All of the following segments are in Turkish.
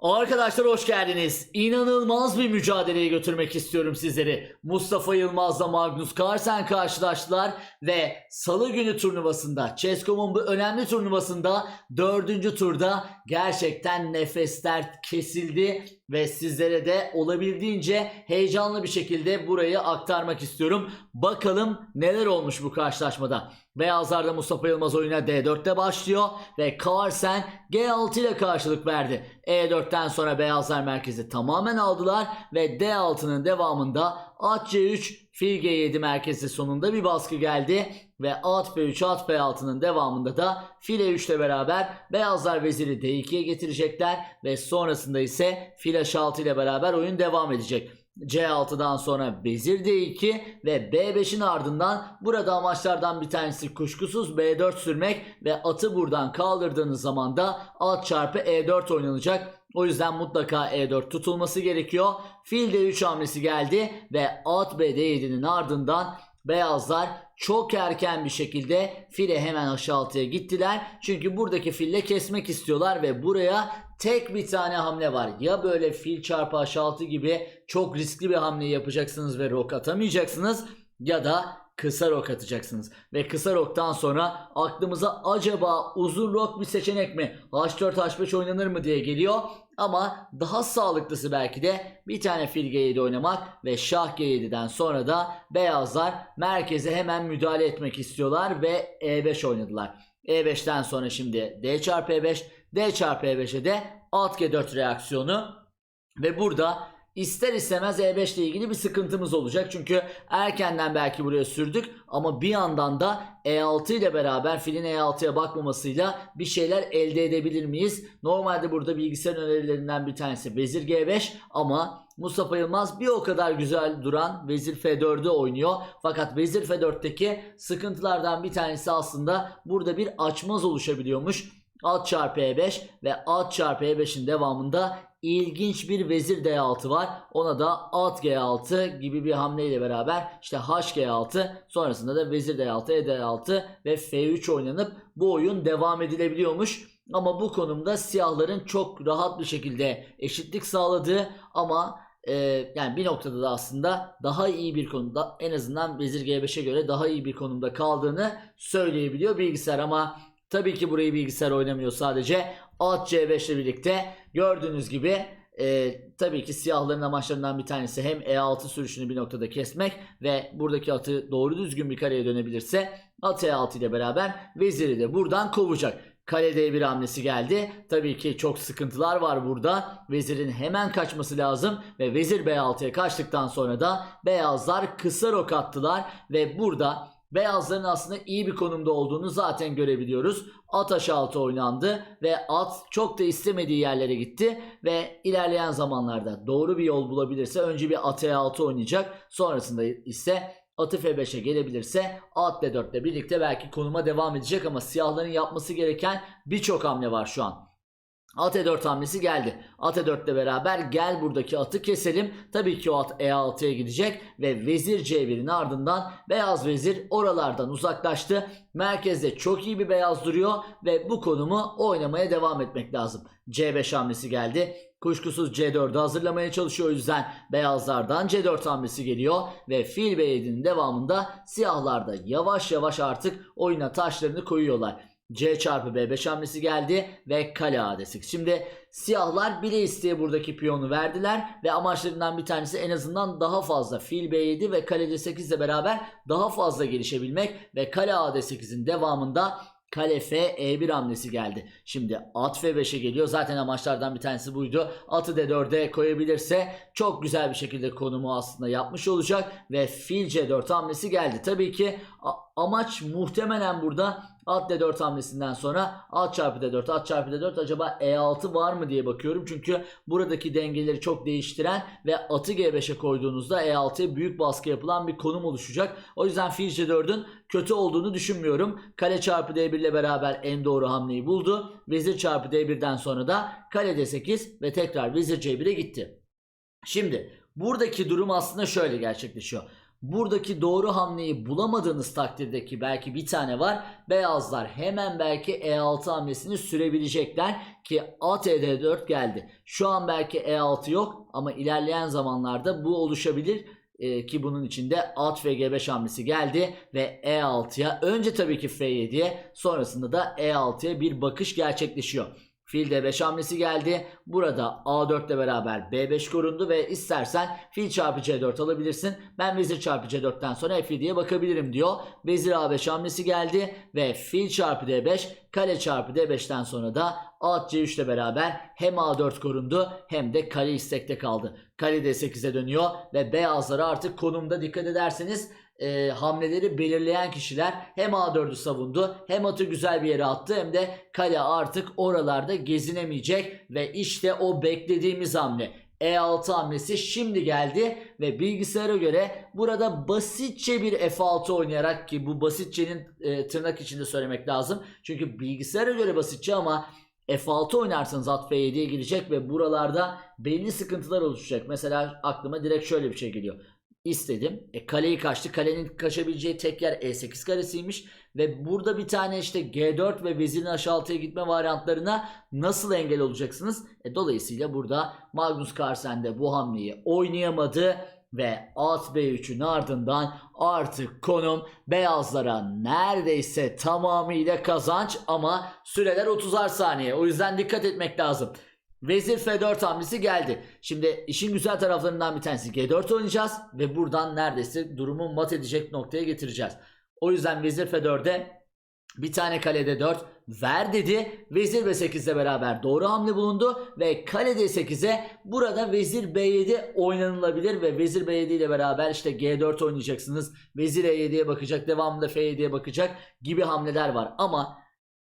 Arkadaşlar hoş geldiniz. İnanılmaz bir mücadeleye götürmek istiyorum sizleri. Mustafa Yılmaz'la Magnus Carlsen karşılaştılar ve salı günü turnuvasında, Chess.com'un bu önemli turnuvasında dördüncü turda gerçekten nefesler kesildi ve sizlere de olabildiğince heyecanlı bir şekilde burayı aktarmak istiyorum. Bakalım neler olmuş bu karşılaşmada. Beyazlarda Mustafa Yılmaz oyuna D4'te başlıyor ve Carlsen G6 ile karşılık verdi. E4'ten sonra beyazlar merkezi tamamen aldılar ve D6'nın devamında at C3 fil G7 merkezi sonunda bir baskı geldi ve at B3 at B6'nın devamında da fil E3 ile beraber beyazlar veziri D2'ye getirecekler ve sonrasında ise fil H6 ile beraber oyun devam edecek. C6'dan sonra vezir D2 ve B5'in ardından burada amaçlardan bir tanesi kuşkusuz B4 sürmek ve atı buradan kaldırdığınız zaman da at çarpı E4 oynanacak. O yüzden mutlaka E4 tutulması gerekiyor. Fil D3 hamlesi geldi ve at B7'nin ardından beyazlar çok erken bir şekilde file hemen H6'ya gittiler. Çünkü buradaki fille kesmek istiyorlar ve buraya tek bir tane hamle var. Ya böyle fil çarpı H6 gibi çok riskli bir hamle yapacaksınız ve rok atamayacaksınız ya da kısa rok atacaksınız. Ve kısa roktan sonra aklımıza acaba uzun rok bir seçenek mi? H4 H5 oynanır mı diye geliyor. Ama daha sağlıklısı belki de bir tane fil G7 oynamak ve şah G7'den sonra da beyazlar merkeze hemen müdahale etmek istiyorlar ve E5 oynadılar. E5'ten sonra şimdi D çarpı E5, D çarpı E5'e de alt G4 reaksiyonu ve burada ister istemez E5 ile ilgili bir sıkıntımız olacak. Çünkü erkenden belki buraya sürdük ama bir yandan da E6 ile beraber filin E6'ya bakmamasıyla bir şeyler elde edebilir miyiz? Normalde burada bilgisayar önerilerinden bir tanesi vezir G5 ama Mustafa Yılmaz bir o kadar güzel duran vezir F4'ü oynuyor. Fakat vezir F4'teki sıkıntılardan bir tanesi aslında burada bir açmaz oluşabiliyormuş. At çarpı E5 ve at çarpı E5'in devamında ilginç bir vezir D6 var. Ona da at G6 gibi bir hamleyle beraber işte HG6 sonrasında da vezir D6, E6 ve F3 oynanıp bu oyun devam edilebiliyormuş. Ama bu konumda siyahların çok rahat bir şekilde eşitlik sağladığı ama e, yani bir noktada da aslında daha iyi bir konuda en azından vezir G5'e göre daha iyi bir konumda kaldığını söyleyebiliyor bilgisayar ama tabii ki burayı bilgisayar oynamıyor sadece at C5 ile birlikte gördüğünüz gibi e, tabii ki siyahların amaçlarından bir tanesi hem E6 sürüşünü bir noktada kesmek ve buradaki atı doğru düzgün bir kareye dönebilirse at E6 ile beraber veziri de buradan kovacak. Kale D1 hamlesi geldi. Tabii ki çok sıkıntılar var burada. Vezirin hemen kaçması lazım ve vezir B6'ya kaçtıktan sonra da beyazlar kısa rok attılar ve burada beyazların aslında iyi bir konumda olduğunu zaten görebiliyoruz. At H6 oynandı ve at çok da istemediği yerlere gitti ve ilerleyen zamanlarda doğru bir yol bulabilirse önce bir at E6 oynayacak. Sonrasında ise atı F5'e gelebilirse at D4 ile birlikte belki konuma devam edecek ama siyahların yapması gereken birçok hamle var şu an. At E4 hamlesi geldi. At E4 ile beraber gel buradaki atı keselim. Tabii ki o at E6'ya gidecek ve vezir C1'in ardından beyaz vezir oralardan uzaklaştı. Merkezde çok iyi bir beyaz duruyor ve bu konumu oynamaya devam etmek lazım. C5 hamlesi geldi. Kuşkusuz C4'ü hazırlamaya çalışıyor o yüzden beyazlardan C4 hamlesi geliyor ve fil B7'nin devamında siyahlar da yavaş yavaş artık oyuna taşlarını koyuyorlar. C çarpı B5 hamlesi geldi ve kale A8. Şimdi siyahlar bile isteye buradaki piyonu verdiler ve amaçlarından bir tanesi en azından daha fazla fil B7 ve kale D8 ile beraber daha fazla gelişebilmek ve kale A8'in devamında Kale F E1 hamlesi geldi. Şimdi at F5'e geliyor. Zaten amaçlardan bir tanesi buydu. Atı D4'e koyabilirse çok güzel bir şekilde konumu aslında yapmış olacak. Ve fil C4 hamlesi geldi. Tabii ki amaç muhtemelen burada at D4 hamlesinden sonra at çarpı D4 at çarpı D4 acaba E6 var mı diye bakıyorum. Çünkü buradaki dengeleri çok değiştiren ve atı G5'e koyduğunuzda E6'ya büyük baskı yapılan bir konum oluşacak. O yüzden fil C4'ün kötü olduğunu düşünmüyorum. Kale çarpı D1 ile beraber en doğru hamleyi buldu. Vezir çarpı D1'den sonra da kale D8 ve tekrar vezir C1'e gitti. Şimdi buradaki durum aslında şöyle gerçekleşiyor. Buradaki doğru hamleyi bulamadığınız takdirdeki belki bir tane var. Beyazlar hemen belki E6 hamlesini sürebilecekler ki at ED4 geldi. Şu an belki E6 yok ama ilerleyen zamanlarda bu oluşabilir. Ee, ki bunun içinde at ve G5 hamlesi geldi ve E6'ya önce tabii ki F7'ye sonrasında da E6'ya bir bakış gerçekleşiyor. Fil D5 hamlesi geldi. Burada A4 ile beraber B5 korundu ve istersen fil çarpı C4 alabilirsin. Ben vezir çarpı C4'ten sonra F7'ye bakabilirim diyor. Vezir A5 hamlesi geldi ve fil çarpı D5 kale çarpı D5'ten sonra da at C3 ile beraber hem A4 korundu hem de kale istekte kaldı. Kale D8'e dönüyor ve beyazlara artık konumda dikkat ederseniz e, hamleleri belirleyen kişiler hem A4'ü savundu hem atı güzel bir yere attı hem de kale artık oralarda gezinemeyecek ve işte o beklediğimiz hamle E6 hamlesi şimdi geldi ve bilgisayara göre burada basitçe bir F6 oynayarak ki bu basitçenin e, tırnak içinde söylemek lazım. Çünkü bilgisayara göre basitçe ama F6 oynarsanız at F7'ye girecek ve buralarda belli sıkıntılar oluşacak. Mesela aklıma direkt şöyle bir şey geliyor. İstedim. E, kaleyi kaçtı. Kalenin kaçabileceği tek yer E8 karesiymiş. Ve burada bir tane işte G4 ve vezirin aşağıya gitme varyantlarına nasıl engel olacaksınız? E, dolayısıyla burada Magnus Carlsen de bu hamleyi oynayamadı. Ve at B3'ün ardından artık konum beyazlara neredeyse tamamıyla kazanç ama süreler 30'ar saniye. O yüzden dikkat etmek lazım. Vezir F4 hamlesi geldi. Şimdi işin güzel taraflarından bir tanesi G4 oynayacağız ve buradan neredeyse durumu mat edecek noktaya getireceğiz. O yüzden Vezir F4'e bir tane kalede 4 ver dedi. Vezir B8 ile beraber doğru hamle bulundu ve kale D8'e burada Vezir B7 oynanılabilir ve Vezir B7 ile beraber işte G4 oynayacaksınız. Vezir E7'ye bakacak, devamında F7'ye bakacak gibi hamleler var. Ama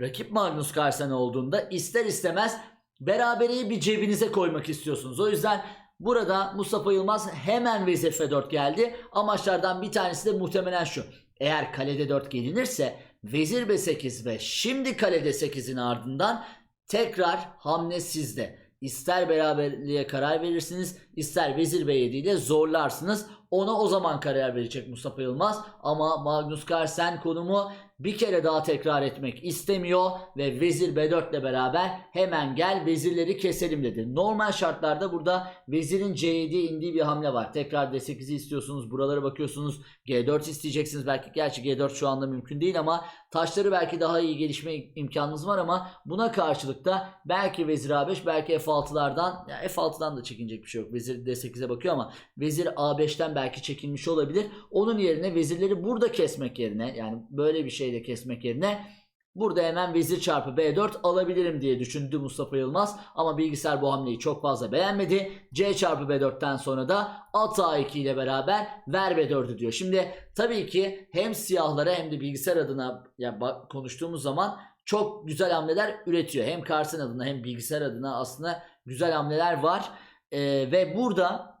rakip Magnus Carlsen olduğunda ister istemez berabereyi bir cebinize koymak istiyorsunuz. O yüzden burada Mustafa Yılmaz hemen vezir F4 geldi. Amaçlardan bir tanesi de muhtemelen şu. Eğer kalede 4 gelinirse vezir B8 ve şimdi kalede 8'in ardından tekrar hamle sizde. İster beraberliğe karar verirsiniz, ister vezir B7 ile zorlarsınız. Ona o zaman karar verecek Mustafa Yılmaz. Ama Magnus Carlsen konumu bir kere daha tekrar etmek istemiyor ve vezir B4 ile beraber hemen gel vezirleri keselim dedi. Normal şartlarda burada vezirin C7'ye indiği bir hamle var. Tekrar D8'i istiyorsunuz. Buralara bakıyorsunuz. G4 isteyeceksiniz. Belki gerçi G4 şu anda mümkün değil ama taşları belki daha iyi gelişme imkanınız var ama buna karşılık da belki vezir A5 belki F6'lardan ya F6'dan da çekinecek bir şey yok. Vezir D8'e bakıyor ama vezir A5'ten belki çekilmiş olabilir. Onun yerine vezirleri burada kesmek yerine yani böyle bir şeyle kesmek yerine Burada hemen vezir çarpı B4 alabilirim diye düşündü Mustafa Yılmaz. Ama bilgisayar bu hamleyi çok fazla beğenmedi. C çarpı B4'ten sonra da at A2 ile beraber ver B4'ü diyor. Şimdi tabii ki hem siyahlara hem de bilgisayar adına ya konuştuğumuz zaman çok güzel hamleler üretiyor. Hem Carson adına hem bilgisayar adına aslında güzel hamleler var. Ee, ve burada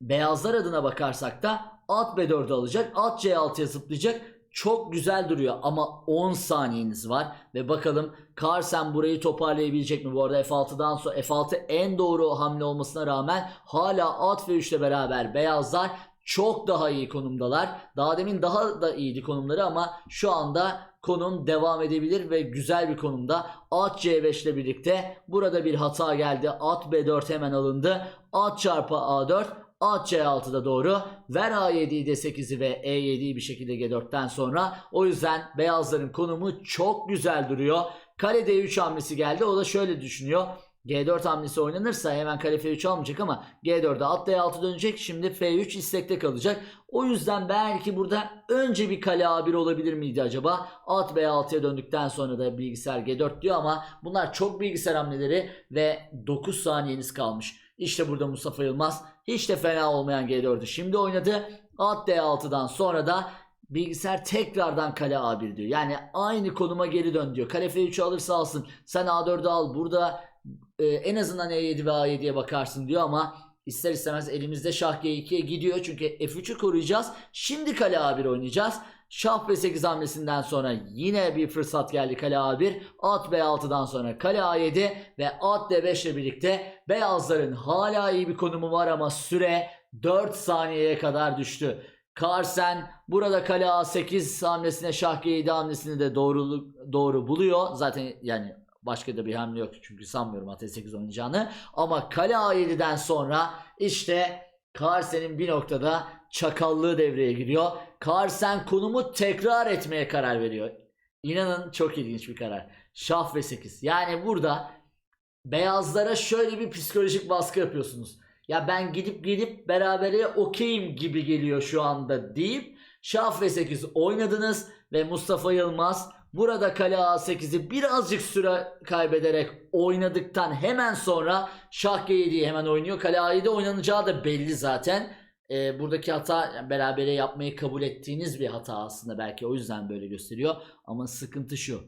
beyazlar adına bakarsak da at B4'ü alacak. At C6'ya zıplayacak çok güzel duruyor ama 10 saniyeniz var ve bakalım Carlsen burayı toparlayabilecek mi? Bu arada F6'dan sonra F6 en doğru hamle olmasına rağmen hala at ve 3 ile beraber beyazlar çok daha iyi konumdalar. Daha demin daha da iyiydi konumları ama şu anda konum devam edebilir ve güzel bir konumda. At C5 ile birlikte burada bir hata geldi. At B4 hemen alındı. At çarpı A4 At C6'da doğru. Ver A7'yi D8'i ve E7'yi bir şekilde G4'ten sonra. O yüzden beyazların konumu çok güzel duruyor. Kale D3 hamlesi geldi. O da şöyle düşünüyor. G4 hamlesi oynanırsa hemen kale F3 almayacak ama G4'e at D6 dönecek. Şimdi F3 istekte kalacak. O yüzden belki burada önce bir kale A1 olabilir miydi acaba? At B6'ya döndükten sonra da bilgisayar G4 diyor ama bunlar çok bilgisayar hamleleri ve 9 saniyeniz kalmış. İşte burada Mustafa Yılmaz hiç de fena olmayan G4'ü şimdi oynadı. At D6'dan sonra da bilgisayar tekrardan kale A1 diyor. Yani aynı konuma geri dön diyor. Kale F3'ü alırsa alsın. Sen A4'ü al. Burada e, en azından E7 ve A7'ye bakarsın diyor ama ister istemez elimizde şah G2'ye gidiyor. Çünkü F3'ü koruyacağız. Şimdi kale A1 oynayacağız. Şah B8 hamlesinden sonra yine bir fırsat geldi kale A1. At B6'dan sonra kale A7 ve at D5 ile birlikte beyazların hala iyi bir konumu var ama süre 4 saniyeye kadar düştü. Carlsen burada kale A8 hamlesine şah G7 hamlesini de doğru, doğru buluyor. Zaten yani başka da bir hamle yok çünkü sanmıyorum at 8 oynayacağını. Ama kale A7'den sonra işte Carlsen'in bir noktada çakallığı devreye giriyor. Carlsen konumu tekrar etmeye karar veriyor. İnanın çok ilginç bir karar. Şah ve 8. Yani burada beyazlara şöyle bir psikolojik baskı yapıyorsunuz. Ya ben gidip gidip berabere okeyim gibi geliyor şu anda deyip Şah ve 8 oynadınız ve Mustafa Yılmaz burada kale A8'i birazcık süre kaybederek oynadıktan hemen sonra Şah G7'yi hemen oynuyor. Kale A7 oynanacağı da belli zaten. Ee, buradaki hata berabere yapmayı kabul ettiğiniz bir hata aslında belki o yüzden böyle gösteriyor. Ama sıkıntı şu.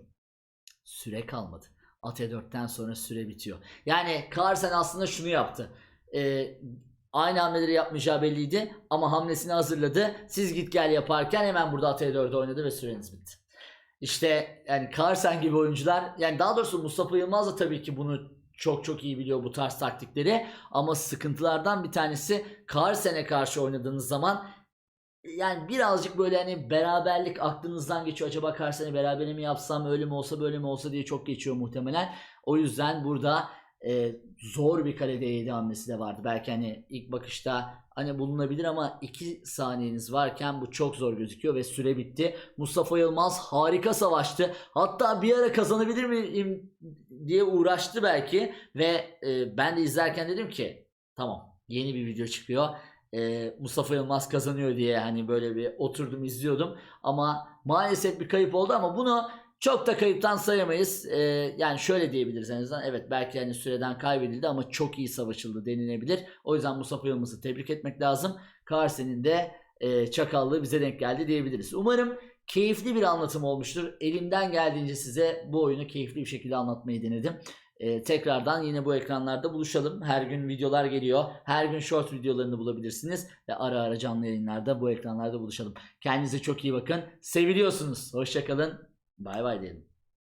Süre kalmadı. At E4'ten sonra süre bitiyor. Yani Carlsen aslında şunu yaptı. Ee, aynı hamleleri yapmayacağı belliydi ama hamlesini hazırladı. Siz git gel yaparken hemen burada at E4'e oynadı ve süreniz bitti. İşte yani Carlsen gibi oyuncular yani daha doğrusu Mustafa Yılmaz da tabii ki bunu çok çok iyi biliyor bu tarz taktikleri ama sıkıntılardan bir tanesi Carlsen'e karşı oynadığınız zaman yani birazcık böyle hani beraberlik aklınızdan geçiyor. Acaba Carlsen'i berabere mi yapsam öyle mi olsa böyle mi olsa diye çok geçiyor muhtemelen. O yüzden burada e, zor bir kalede 7 hamlesi de vardı. Belki hani ilk bakışta hani bulunabilir ama 2 saniyeniz varken bu çok zor gözüküyor ve süre bitti. Mustafa Yılmaz harika savaştı. Hatta bir ara kazanabilir miyim diye uğraştı belki ve e, ben de izlerken dedim ki tamam yeni bir video çıkıyor. E, Mustafa Yılmaz kazanıyor diye hani böyle bir oturdum izliyordum ama maalesef bir kayıp oldu ama bunu çok da kayıptan sayamayız. Ee, yani şöyle diyebiliriz en azından. Evet belki yani süreden kaybedildi ama çok iyi savaşıldı denilebilir. O yüzden Mustafa Yılmaz'ı tebrik etmek lazım. Carlsen'in de e, çakallığı bize denk geldi diyebiliriz. Umarım keyifli bir anlatım olmuştur. Elimden geldiğince size bu oyunu keyifli bir şekilde anlatmayı denedim. Ee, tekrardan yine bu ekranlarda buluşalım. Her gün videolar geliyor. Her gün short videolarını bulabilirsiniz. Ve ara ara canlı yayınlarda bu ekranlarda buluşalım. Kendinize çok iyi bakın. Seviliyorsunuz. Hoşçakalın. Bye bye then.